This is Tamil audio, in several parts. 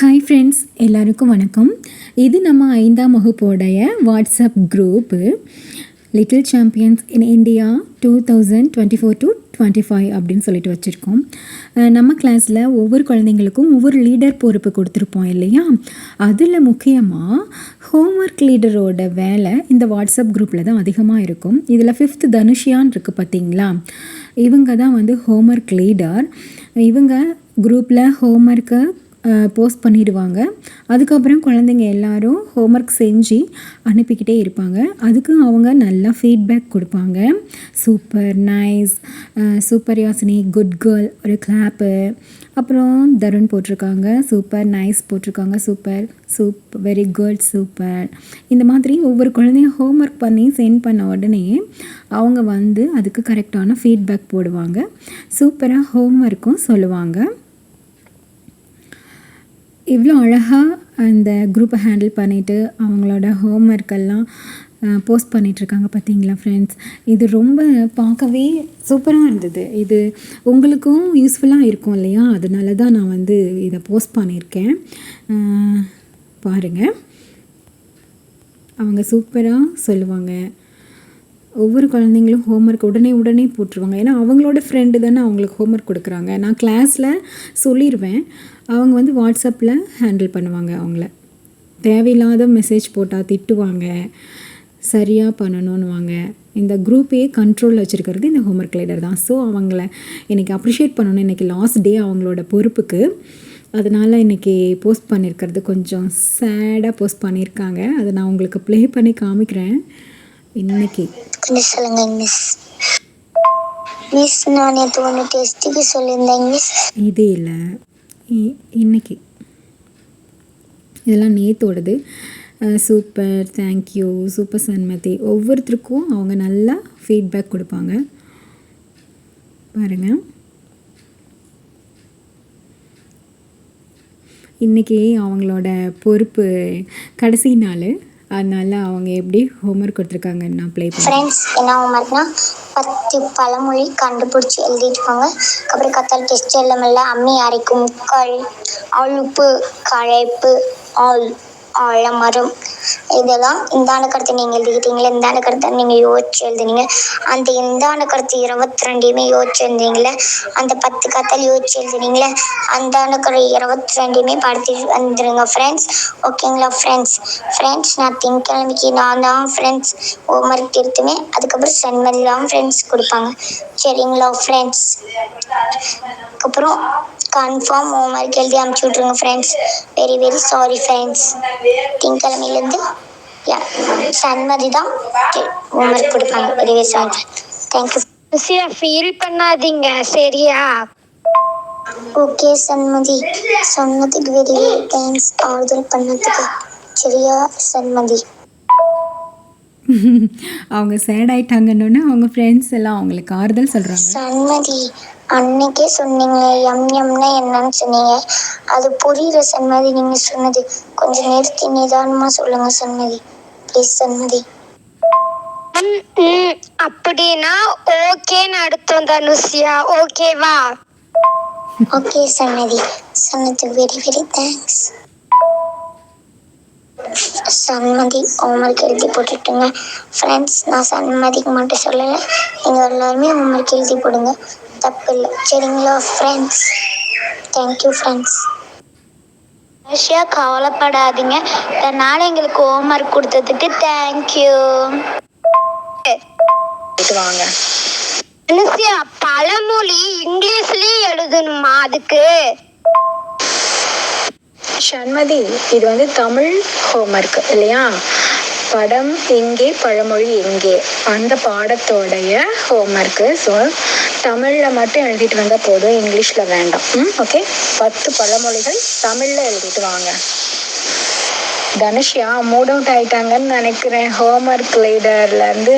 ஹாய் ஃப்ரெண்ட்ஸ் எல்லாருக்கும் வணக்கம். இது நம்ம ஐந்தாம் வகுப்போடைய WhatsApp group little champions in India two thousand twenty four to twenty five அப்படின்னு சொல்லிட்டு வச்சுருக்கோம். நம்ம கிளாஸில் ஒவ்வொரு குழந்தைங்களுக்கும் ஒவ்வொரு லீடர் பொறுப்பு கொடுத்துருப்போம் இல்லையா? அதில் முக்கியமாக ஹோம்ஒர்க் லீடரோட வேலை இந்த வாட்ஸ்அப் குரூப்பில் தான் அதிகமாக இருக்கும். இதில் ஃபிஃப்த் தனுஷியான் இருக்குது பார்த்தீங்களா இவங்க தான் வந்து ஹோம்ஒர்க் லீடர் இவங்க குரூப்பில் ஹோம்ஒர்க்கை போஸ்ட் பண்ணிடுவாங்க. அதுக்கப்புறம் குழந்தைங்க எல்லாரும் ஹோம்ஒர்க் செஞ்சு அனுப்பிக்கிட்டே இருப்பாங்க. அதுக்கு அவங்க நல்லா ஃபீட்பேக் கொடுப்பாங்க. Super nice super Yasini good girl ஒரு கிளாப்பு அப்புறம் தருண் போட்டிருக்காங்க. சூப்பர் நைஸ் போட்டிருக்காங்க. Super super very good super இந்த மாதிரி ஒவ்வொரு குழந்தையும் ஹோம்ஒர்க் பண்ணி சென்ட் பண்ண உடனே அவங்க வந்து அதுக்கு கரெக்டான ஃபீட்பேக் போடுவாங்க. சூப்பராக ஹோம்ஒர்க்கும் சொல்லுவாங்க. இவ்வளோ அழகாக அந்த குரூப்பை ஹேண்டில் பண்ணிவிட்டு அவங்களோட ஹோம் ஒர்க்கெல்லாம் போஸ்ட் பண்ணிகிட்ருக்காங்க பார்த்தீங்களா ஃப்ரெண்ட்ஸ் இது ரொம்ப பார்க்கவே சூப்பராக இருந்தது. இது உங்களுக்கும் யூஸ்ஃபுல்லாக இருக்கும் இல்லையா? அதனால தான் நான் வந்து இதை போஸ்ட் பண்ணியிருக்கேன். பாருங்கள் அவங்க சூப்பராக சொல்லுவாங்க. ஒவ்வொரு குழந்தைங்களும் ஹோம்ஒர்க் உடனே உடனே போட்டுருவாங்க. ஏன்னா அவங்களோட ஃப்ரெண்டு தானே அவங்களுக்கு ஹோம்ஒர்க் கொடுக்குறாங்க. நான் கிளாஸில் சொல்லிடுவேன் அவங்க வந்து வாட்ஸ்அப்பில் ஹேண்டில் பண்ணுவாங்க அவங்கள. தேவையில்லாத மெசேஜ் போட்டால் திட்டுவாங்க. சரியாக பண்ணணுன்னுவாங்க இந்த குரூப்பையே கண்ட்ரோலில் வச்சுருக்கிறது இந்த ஹோம்ஒர்க் லீடர் தான். ஸோ அவங்கள இன்றைக்கி அப்ரிஷியேட் பண்ணணும். இன்றைக்கி லாஸ்ட் டே அவங்களோட பொறுப்புக்கு. அதனால் இன்றைக்கி போஸ்ட் பண்ணியிருக்கிறது கொஞ்சம் சேடாக போஸ்ட் பண்ணியிருக்காங்க அதை நான் உங்களுக்கு ப்ளே பண்ணி காமிக்கிறேன். இன்னைக்கு. சொல்லுங்க மிஸ் மிஸ் நான் நேற்று ஒன்று டெஸ்ட்டுக்கு சொல்லியிருந்தேங்க மிஸ் இது இல்லை. இன்னைக்கு. இதெல்லாம் நேத்தோடது. Super thank you super Sanmathi ஒவ்வொருத்தருக்கும் அவங்க நல்லா ஃபீட்பேக் கொடுப்பாங்க. பாருங்கள் இன்றைக்கி அவங்களோட பொறுப்பு கடைசி நாள். அதனால் அவங்க எப்படி ஹோம்ஒர்க் கொடுத்துருக்காங்கன்னு நான் ப்ளே ஃப்ரெண்ட்ஸ் என்ன ஹோம்ஒர்க்னா பத்து பழமொழி கண்டுபிடிச்சி எழுதிட்டு அப்புறம் கத்தால் டெஸ்ட் இல்லை அம்மி அரைக்கும் கல் அழுப்பு களைப்பு ஆள். ஆழமரம். இதெல்லாம் இந்த கருத்தை நீங்கள் எழுதிக்கிட்டீங்களே இந்த கருத்தை நீங்கள் யோசிச்சு எழுதுனீங்க. அந்த இந்த கருத்து இருபத்தி ரெண்டையுமே யோசிச்சு எழுதுனீங்களே? அந்த பத்து கத்தல் யோசிச்சு எழுதுனீங்களே? அந்த கரு இருபத்தி ரெண்டையுமே படுத்தி வந்துருங்க ஃப்ரெண்ட்ஸ் ஓகேங்களா ஃப்ரெண்ட்ஸ் ஃப்ரெண்ட்ஸ் நான் திங்கக்கிழமைக்கு நான் தான் ஃப்ரெண்ட்ஸ் ஹோம்ஒர்க் எடுத்துமே அதுக்கப்புறம் சென்மதி தான் ஃப்ரெண்ட்ஸ் கொடுப்பாங்க. சரிங்களா ஃப்ரெண்ட்ஸ் அதுக்கப்புறம் கன்ஃபார்ம் ஹோம்ஒர்க் எழுதி அனுப்பிச்சி விட்ருங்க friends very very sorry friends திங்கக்கிழமையிலேருந்து யா சன்மதி தான் ஹோம்ஒர்க் கொடுப்பாங்க. Very very sorry thank you Lucia feel பண்ணாதீங்க சரியா? ஓகே சன்மதி சொன்னதுக்கு வெரி வெரி தேங்க்ஸ் ஆறுதல் பண்ணதுக்கு. சரியா சன்மதி அவங்க சேட் ஆயிட்டாங்கன்னு அவங்க ஃப்ரெண்ட்ஸ் எல்லாம் அவங்களுக்கு ஆறுதல் சொல்கிறாங்க சன்மதி அன்னைக்கே சொன்னீங்க எம் எம்னா என்னன்னு சொன்னீங்க. அது புரியல சன்மதி நீங்க சொன்னது. கொஞ்சம் நிறுத்தி நிதானமா சொல்லுங்க சன்மதி. ப்ளீஸ் ம், அப்படின்னா ஓகேன்னு அர்த்தம் தனுஷியா. ஓகேவா ஓகே சன்மதி. சொன்னதுக்கு very very thanks Sanmathi homework எழுதி போட்டுட்டுங்க. ஃப்ரெண்ட்ஸ் நான் சன்மதிக்கு மட்டும் சொல்லலை. நீங்கள் எல்லாருமே ஹோம்ஒர்க் எழுதி போடுங்க. தப்பு இல்லை சரிங்களா ஃப்ரெண்ட்ஸ் தேங்க்யூ ஃப்ரெண்ட்ஸ் தனுஷியா கவலைப்படாதீங்க. இதனால எங்களுக்கு ஹோம்ஒர்க் கொடுத்ததுக்கு தேங்க்யூ வாங்க. தனுஷியா பழமொழி இங்கிலீஷ்லயே எழுதணுமா அதுக்கு? சண்மதி இது வந்து தமிழ் ஹோம்ஒர்க் இல்லையா? படம் எங்கே பழமொழி எங்கே? அந்த பாடத்தோடைய ஹோம்ஒர்க்கு ஸோ தமிழில் மட்டும் எழுதிட்டு வந்தால் போதும் இங்கிலீஷில் வேண்டாம். ம் ஓகே பத்து பழமொழிகள் தமிழில் எழுதிட்டு வாங்க. தனுஷ்யா மூட் அவுட் ஆயிட்டாங்கன்னு நினைக்கிறேன். ஹோம்ஒர்க் லீடர்லேருந்து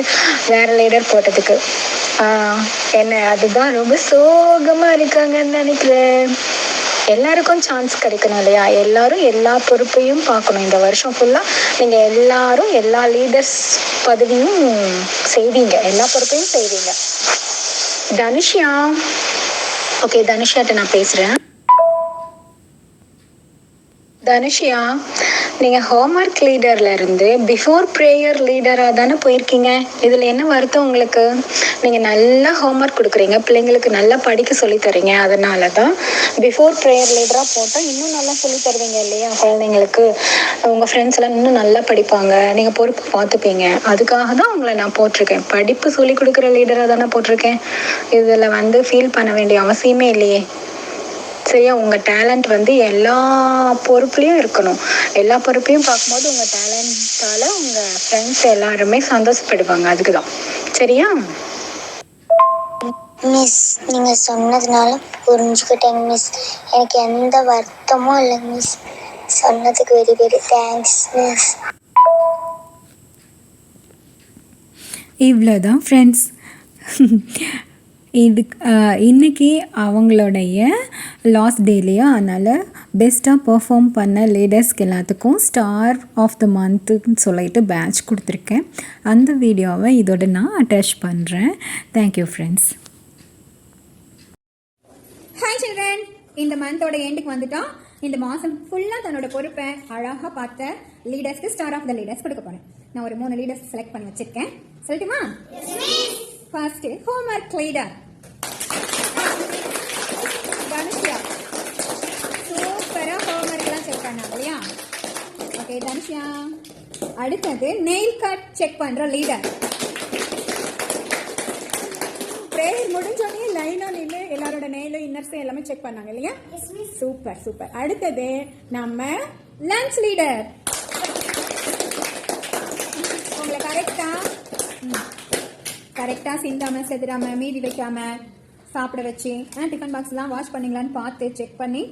வேற லீடர் போட்டதுக்கு. என்ன அதுதான் ரொம்ப சோகமாக இருக்காங்கன்னு நினைக்கிறேன். எல்லாருக்கும் சான்ஸ் கிடைக்கணும் இல்லையா? எல்லாரும் எல்லா பொறுப்பையும் பார்க்கணும். இந்த வருஷம் ஃபுல்லாக நீங்கள் எல்லாரும் எல்லா லீடர்ஸ் பதவியும் செய்வீங்க. எல்லா பொறுப்பையும் செய்வீங்க. தனுஷியா? ஓகே தனுஷியாட்ட நான் பேசுகிறேன் தனுஷியா நீங்கள் ஹோம்ஒர்க் லீடர்ல இருந்து பிஃபோர் ப்ரேயர் லீடராக தானே போயிருக்கீங்க? இதில் என்ன வருத்தம் உங்களுக்கு? நீங்கள் நல்லா ஹோம்ஒர்க் கொடுக்குறீங்க பிள்ளைங்களுக்கு நல்லா படிக்க சொல்லித் தரீங்க அதனால தான் பிஃபோர் ப்ரேயர் லீடராக போட்டால் இன்னும் நல்லா சொல்லித் தருவீங்க இல்லையா குழந்தைங்களுக்கு? உங்கள் ஃப்ரெண்ட்ஸ் எல்லாம் இன்னும் நல்லா படிப்பாங்க நீங்கள் பொறுப்பு பார்த்துப்பீங்க. அதுக்காக தான் உங்களை நான் போட்டிருக்கேன். படிப்பு சொல்லிக் கொடுக்குற லீடராக தானே போட்டிருக்கேன். இதில் வந்து ஃபீல் பண்ண வேண்டிய அவசியமே இல்லையே. சரியா உங்கள் டேலண்ட் வந்து எல்லா பொறுப்புலையும் இருக்கணும். எல்லா பொறுப்பையும் பார்க்கும்போது உங்கள் டேலண்ட்டால் உங்கள் ஃப்ரெண்ட்ஸ் எல்லாருமே சந்தோஷப்படுவாங்க. அதுக்கு தான் சரியா? மிஸ் நீங்கள் சொன்னதுனால புரிஞ்சுக்கிட்டேங்க மிஸ் எனக்கு எந்த வருத்தமும் இல்லை மிஸ் சொன்னதுக்கு வெரி வெரி தேங்க்ஸ் மிஸ் இவ்வளோ தான் ஃப்ரெண்ட்ஸ் இதுக்கு ஆஹ், இன்னைக்கு அவங்களுடைய லாஸ்ட் டேலையா அதனால் பெஸ்ட்டாக பெர்ஃபார்ம் பண்ண லேடர்ஸ்க்கு எல்லாத்துக்கும் ஸ்டார் ஆஃப் த மந்த்துன்னு சொல்லிட்டு பேட்ச் கொடுத்துருக்கேன். அந்த வீடியோவை இதோட நான் அட்டாச் பண்ணுறேன் தேங்க்யூ ஃப்ரெண்ட்ஸ் ஹாய் சில்ட்ரன் இந்த மந்தோட எண்டுக்கு வந்துட்டோம். இந்த மாதம் ஃபுல்லாக தன்னோட பொறுப்பை அழகாக பார்த்த லீடர்ஸ்க்கு ஸ்டார் ஆஃப் த லீடர்ஸ் கொடுக்க போகிறேன் நான் ஒரு மூணு லீடர்ஸ் செலக்ட் பண்ணி வச்சிருக்கேன். சொல்லட்டுமா? ஃபர்ஸ்ட் ஹோம்ஒர்க் லீடர் தனுஷியா சூப்பராக ஹோம்ஒர்க்லாம் செக் பண்ணாங்க இல்லையா தனுஷியா அடுத்தது நெயில் கட் செக் பண்ணுற லீடர் ப்ரேயர் முடிஞ்சோடனே லைனா நின்று எல்லாரோட நெயிலும் இன்னர்ஸும் எல்லாமே செக் பண்ணாங்க இல்லையா? சூப்பர் சூப்பர் அடுத்தது நம்ம லஞ்ச் லீடர் உங்களை கரெக்டா கரெக்டா சிந்தாம செதுறாம மீதி வைக்காம சாப்பிட வச்சு டிஃபன் பாக்ஸ்லாம் வாஷ் பண்ணீங்களான்னு பார்த்து செக் பண்ணி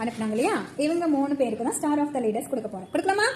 அனுப்புனாங்க இல்லையா? இவங்க மூணு பேருக்கு தான் ஸ்டார் ஆஃப் த லீடர்ஸ் கொடுக்க போறோம். கொடுக்கலாமா?